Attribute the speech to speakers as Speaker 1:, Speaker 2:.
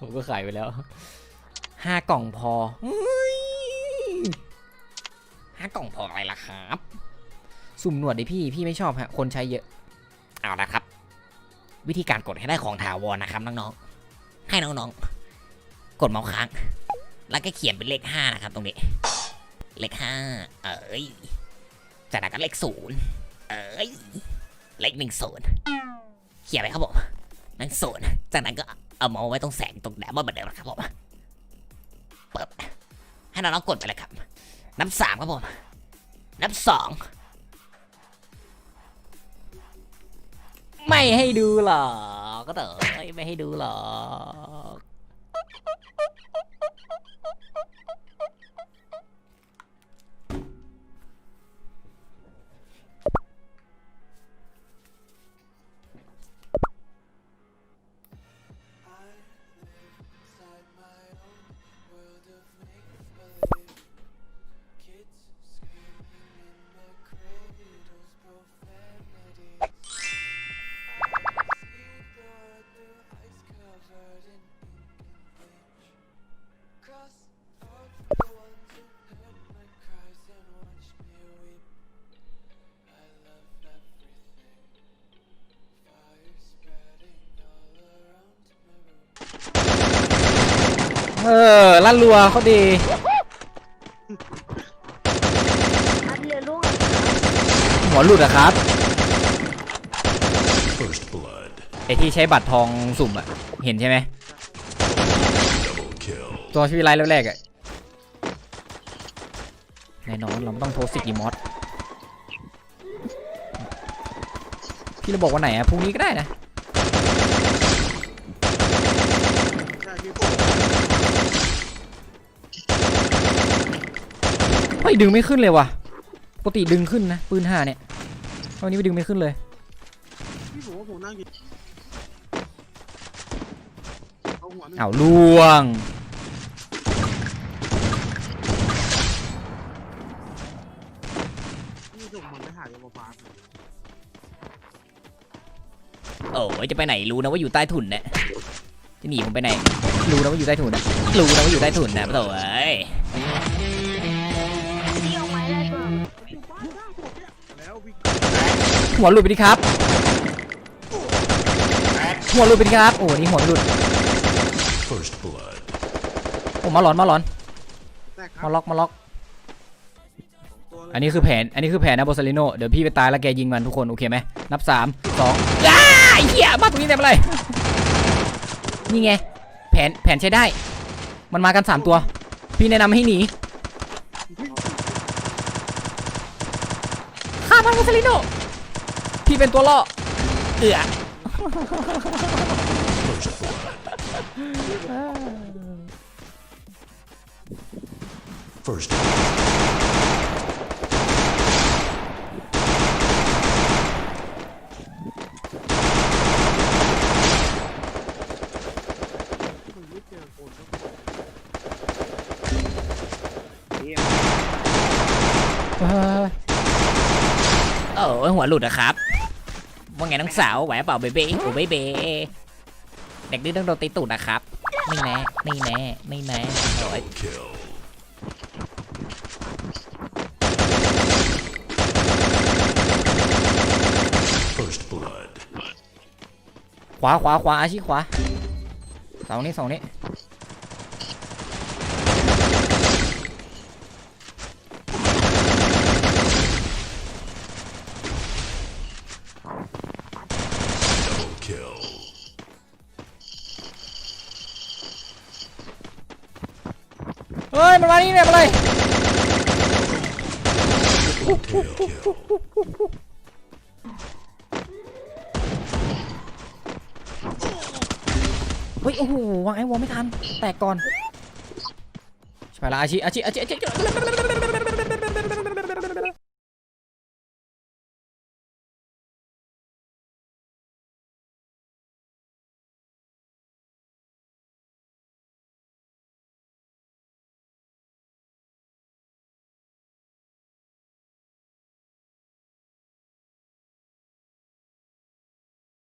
Speaker 1: ผมก็ขายไปแล้วห้ากล่องพออุ๊ยห้ากล่องพออะไรล่ะครับ สุ่มหนวดดิพี่ พี่ไม่ชอบฮะ คนใช้เยอะ เอาละครับ วิธีการกดให้ได้ของถาวรนะครับน้องๆ ให้น้องๆ กดเมาส์ค้าง แล้วก็เขียนเป็นเลขห้านะครับ ตรงนี้ เลขห้า เอ้ย จากนั้นก็เลขศูนย์เอ้ย เลขหนึ่งศูนย์เขียนไปครับผมหนึ่งศูนย์จากนั้นก็ เอามาไว้ตรงแสงตรงแดมเหมือนเดิมนะครับผมเปิดให้น้องๆกดไปเลยครับ นับสามครับผม นับสองไม่ให้ดูหรอกก็เต๋อไม่ให้ดูหรอ เออลั่นรัวเขาดี
Speaker 2: อันเรือล่วง
Speaker 1: หัวหลุดอะครับ
Speaker 3: First blood.
Speaker 1: ไอที่ใช้บัตรทองสุ่มอะเห็นใช่ไหมตัวชีวิไลท์แรกๆอะแน่นอนเราต้องโทรสิกอีมอสพี่เราบอกวันไหนอะพรุ่งนี้ก็ได้นะเฮ้ยดึงไม่ขึ้นเลยว่ะปกติดึงขึ้นนะปืนห้าเนี่ยวันนี้ไม่ดึงไม่ขึ้นเลย
Speaker 4: พี่ผมว่าผมนั่งอยู่ เอาหัวหนึ่ง
Speaker 1: เอาล่วง
Speaker 4: พี่ส่งมันไปหายามาปา
Speaker 1: โอ้ยจะไปไหนรู้นะว่าอยู่ใต้ถุนเนี่ยจะหนีผมไปไหน รู้นะว่าอยู่ใต้ถุนนะรู้นะว่าอยู่ใต้ถุนนะปะโถเอ้ย
Speaker 2: ที่เอาไม้ไล่ตัว
Speaker 4: แล้ววิ่ง
Speaker 1: หัวหลุดไปดิครับ หัวหลุดไปดิครับ โอ้นี่หัวหลุด
Speaker 3: First blood.
Speaker 1: โอ้มาหลอนมาหลอน
Speaker 4: แตกค
Speaker 1: มา
Speaker 4: รับ
Speaker 1: ล็อกมาล็อก
Speaker 4: ตัวเลย
Speaker 1: อันนี้คือแผน อันนี้คือแผนนะโบซาลิโนเดี๋ยวพี่ไปตายแล้วแกยิงมันทุกคนโอเคไหมนับสามสองอ้าไอ้เหี้ยมาตรงนี้เต็มเลยนี่ไง แผนแผนใช้ได้ มันมากันสามตัว พี่แนะนำให้หนีฆ่ามันโบซาลิโนพี่เป็นตัวล่อเอือ
Speaker 3: First blood. First blood.
Speaker 4: มันไม่เจอคนครับ
Speaker 1: เออโอ้ยหัวหลุดอะครับ ว่าไงน้องสาวไหวเปล่าเบเบ้โอ้เบเบ้เด็กดื้อต้องโดนตีตูดนะครับไม่แน่ไม่แน่ไม่แน่โอ้ย
Speaker 3: Kill. First blood.
Speaker 1: ข วาขวาขวาอาชีขวาเสานี้เสานี้เฮ้ยมันมานี่เนี่ยมาเล เฮ้ยโอ้โหวางไอ้วอลไม่ทันแตกก่อนใช่ละอาชิอาชิอาชิอาชิ